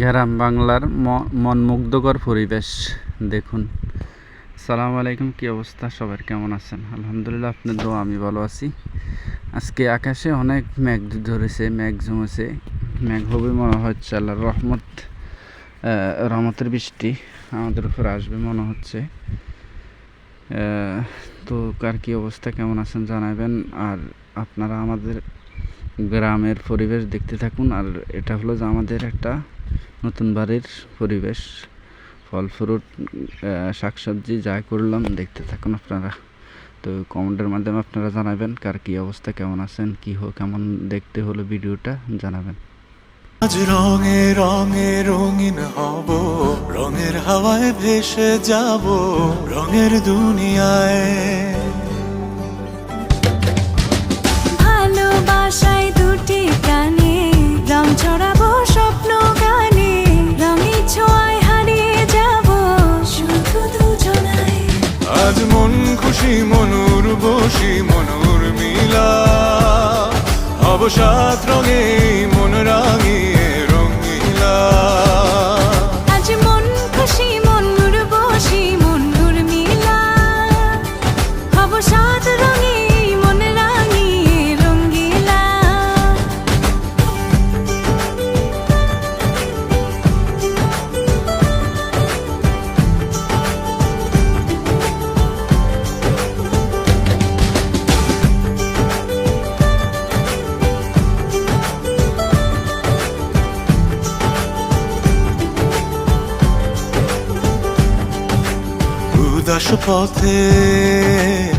গ্রাম বাংলার মনমুগ্ধকর পরিবেশ। দেখুন। সালাম আলাইকুম, কি অবস্থা? সবার কেমন আছেন? আলহামদুলিল্লাহ, আপনার দোয়া, আমি ভালো আছি। আজকে আকাশে অনেক মেঘ ধরেছে, মেঘ জমেছে মেঘ হবে মনে হচ্ছে আল্লাহর রহমত রহমতের বৃষ্টি আমাদের উপর আসবে মনে হচ্ছে। তো কার কি অবস্থা, কেমন আছেন জানাবেন। আর আপনারা আমাদের গ্রামের পরিবেশ দেখতে থাকুন, আর এটা হলো যে আমাদের একটা নতুন বাড়ির পরিবেশ। ফল, ফ্রুট শাকসবজি যা করলাম দেখতে থাকুন আপনারা। তো কমেন্টের মাধ্যমে আপনারা জানাবেন কার কি অবস্থা, কেমন আছেন, কি হো, কেমন দেখতে হলো ভিডিওটা, জানাবেন। আজ রঙে রঙে রঙিন হব, রঙের হাওয়ায় ভেসে যাব, রঙের দুনিয়ায়। মনুর বসি মনুর মিলা। অবসাদ রঙে উদাস পথে